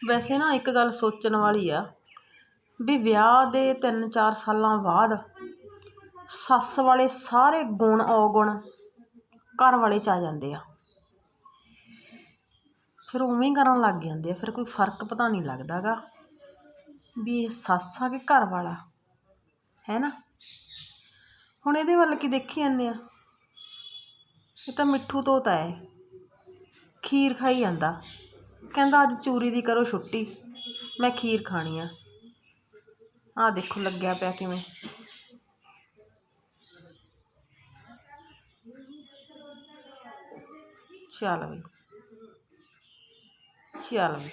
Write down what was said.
ਵੈਸੇ ਨਾ ਇੱਕ ਗੱਲ ਸੋਚਣ ਵਾਲੀ ਆ ਵੀ ਵਿਆਹ ਦੇ 3-4 ਸਾਲਾਂ ਬਾਅਦ ਸੱਸ ਵਾਲੇ ਸਾਰੇ ਗੁਣ ਔਗੁਣ ਘਰ ਵਾਲੇ 'ਚ ਆ ਜਾਂਦੇ ਆ। ਫਿਰ ਉਵੇਂ ਕਰਨ ਲੱਗ ਜਾਂਦੇ ਆ, ਫਿਰ ਕੋਈ ਫ਼ਰਕ ਪਤਾ ਨਹੀਂ ਲੱਗਦਾ ਗਾ ਵੀ ਇਹ ਸੱਸ ਆ ਕਿ ਘਰ ਵਾਲਾ, ਹੈ ਨਾ? ਹੁਣ ਇਹਦੇ ਵੱਲ ਕੀ ਦੇਖੀ ਜਾਂਦੇ ਆ? ਇਹ ਤਾਂ ਮਿੱਠੂ ਤੋਤਾ ਹੈ, ਖੀਰ ਖਾਈ ਜਾਂਦਾ। ਕਹਿੰਦਾ ਅੱਜ ਚੂਰੀ ਦੀ ਕਰੋ ਛੁੱਟੀ। ਮੈਂ ਖੀਰ ਖਾਣੀ ਆ। ਆਹ ਦੇਖੋ ਲੱਗਿਆ ਪਿਆ ਕਿਵੇਂ। ਚੱਲ ਵੀ ਚੱਲ ਵੀ